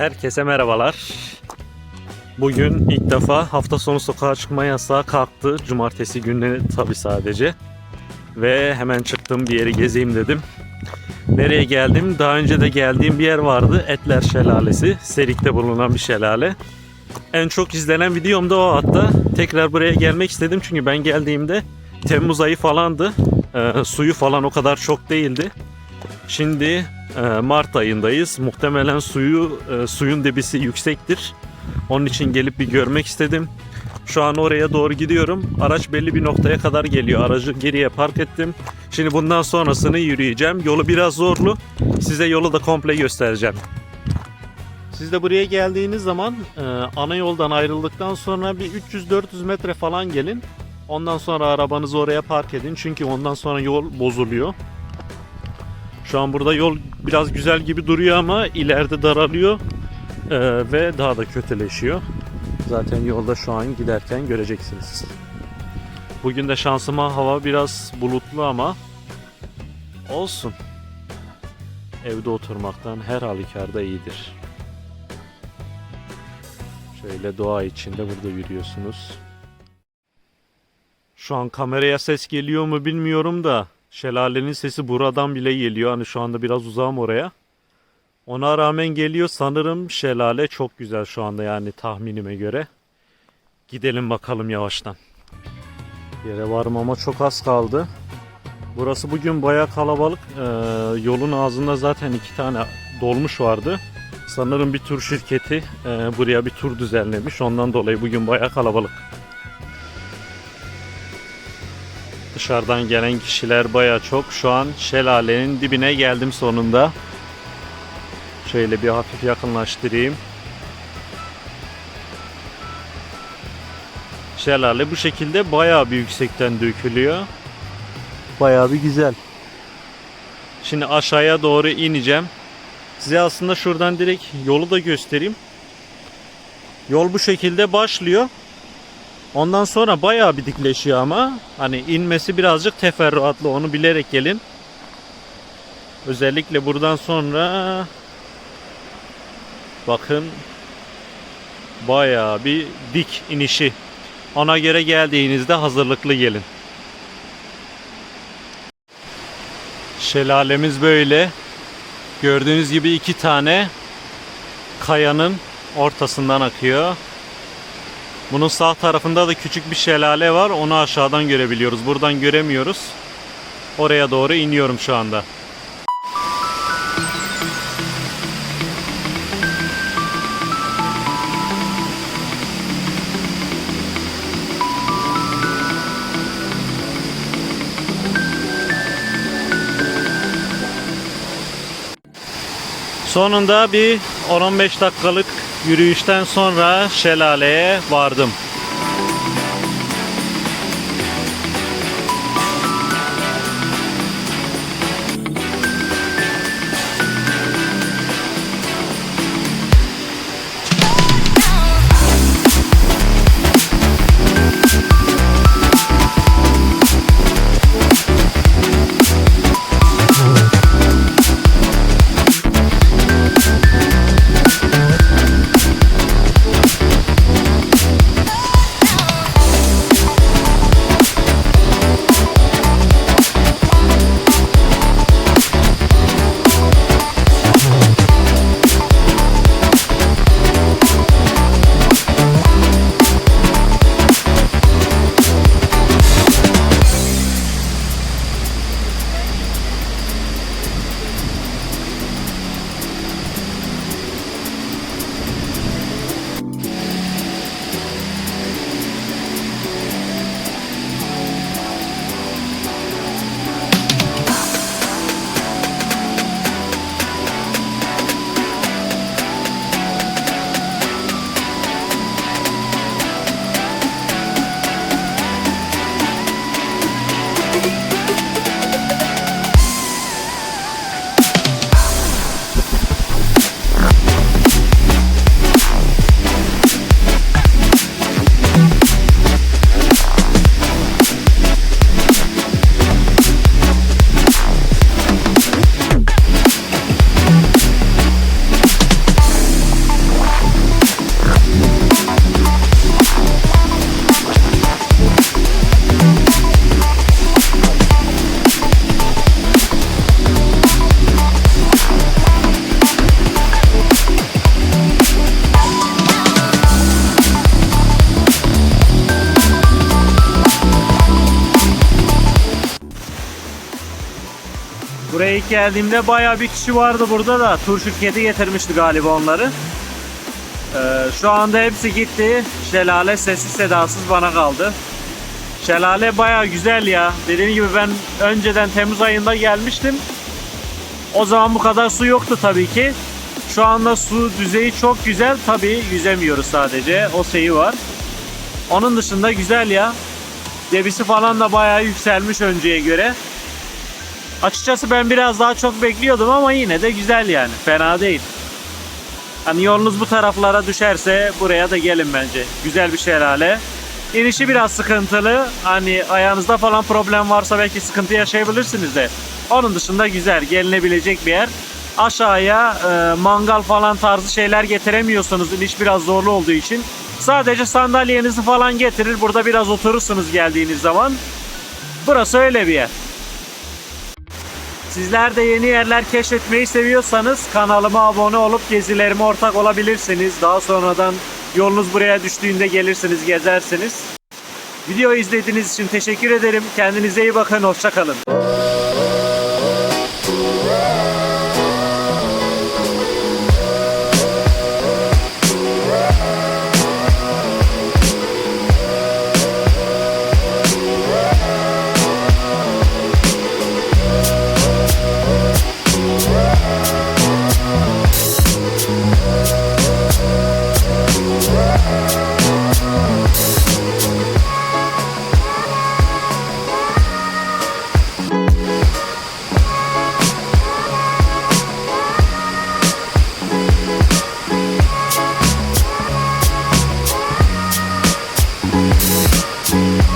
Herkese merhabalar. Bugün ilk defa hafta sonu sokağa çıkma yasağı kalktı. Cumartesi günleri tabi sadece. Ve hemen çıktım bir yeri gezeyim dedim. Nereye geldim? Daha önce de geldiğim bir yer vardı. Etler Şelalesi. Serik'te bulunan bir şelale. En çok izlenen videom da o hatta. Tekrar buraya gelmek istedim çünkü ben geldiğimde Temmuz ayı falandı. Ee, suyu falan o kadar çok değildi. Şimdi e, Mart ayındayız. Muhtemelen suyu e, suyun debisi yüksektir. Onun için gelip bir görmek istedim. Şu an oraya doğru gidiyorum. Araç belli bir noktaya kadar geliyor. Aracı geriye park ettim. Şimdi bundan sonrasını yürüyeceğim. Yolu biraz zorlu. Size yolu da komple göstereceğim. Siz de buraya geldiğiniz zaman e, ana yoldan ayrıldıktan sonra bir 300-400 metre falan gelin. Ondan sonra arabanızı oraya park edin. Çünkü ondan sonra yol bozuluyor. Şu an burada yol biraz güzel gibi duruyor ama ileride daralıyor e, ve daha da kötüleşiyor. Zaten yolda şu an giderken göreceksiniz. Bugün de şansıma hava biraz bulutlu ama olsun. Evde oturmaktan her halükarda iyidir. Şöyle doğa içinde burada yürüyorsunuz. Şu an kameraya ses geliyor mu bilmiyorum da şelalenin sesi buradan bile geliyor. Hani şu anda biraz uzağım oraya. Ona rağmen geliyor sanırım şelale çok güzel şu anda yani tahminime göre. Gidelim bakalım yavaştan. Yere varmama çok az kaldı. Burası bugün baya kalabalık. Ee, yolun ağzında zaten iki tane dolmuş vardı. Sanırım bir tur şirketi e, buraya bir tur düzenlemiş. Ondan dolayı bugün baya kalabalık. Dışarıdan gelen kişiler baya çok. Şu an şelalenin dibine geldim sonunda. Şöyle bir hafif yakınlaştırayım. Şelale bu şekilde bayağı bir yüksekten dökülüyor. Bayağı bir güzel. Şimdi aşağıya doğru ineceğim. Size aslında şuradan direkt yolu da göstereyim. Yol bu şekilde başlıyor. Ondan sonra bayağı bir dikleşiyor ama hani inmesi birazcık teferruatlı onu bilerek gelin. Özellikle buradan sonra bakın bayağı bir dik inişi. Ona göre geldiğinizde hazırlıklı gelin. Şelalemiz böyle. Gördüğünüz gibi iki tane kayanın ortasından akıyor. Bunun sağ tarafında da küçük bir şelale var. Onu aşağıdan görebiliyoruz. Buradan göremiyoruz. Oraya doğru iniyorum şu anda. Sonunda bir 10-15 dakikalık yürüyüşten sonra şelaleye vardım. Buraya ilk geldiğimde bayağı bir kişi vardı burada da. Tur şirketi getirmişti galiba onları. Ee, şu anda hepsi gitti. Şelale sessiz sedasız bana kaldı. Şelale bayağı güzel ya. Dediğim gibi ben önceden Temmuz ayında gelmiştim. O zaman bu kadar su yoktu tabii ki. Şu anda su düzeyi çok güzel. Tabii yüzemiyoruz sadece. O şeyi var. Onun dışında güzel ya. Debisi falan da bayağı yükselmiş önceye göre. Açıkçası ben biraz daha çok bekliyordum ama yine de güzel yani. Fena değil. Hani yolunuz bu taraflara düşerse buraya da gelin bence. Güzel bir şelale. İnişi biraz sıkıntılı. Hani ayağınızda falan problem varsa belki sıkıntı yaşayabilirsiniz de. Onun dışında güzel, gelinebilecek bir yer. Aşağıya e, mangal falan tarzı şeyler getiremiyorsunuz. İniş biraz zorlu olduğu için. Sadece sandalyenizi falan getirir. Burada biraz oturursunuz geldiğiniz zaman. Burası öyle bir yer. Sizler de yeni yerler keşfetmeyi seviyorsanız kanalıma abone olup gezilerime ortak olabilirsiniz. Daha sonradan yolunuz buraya düştüğünde gelirsiniz, gezersiniz. Videoyu izlediğiniz için teşekkür ederim. Kendinize iyi bakın, hoşçakalın. Thank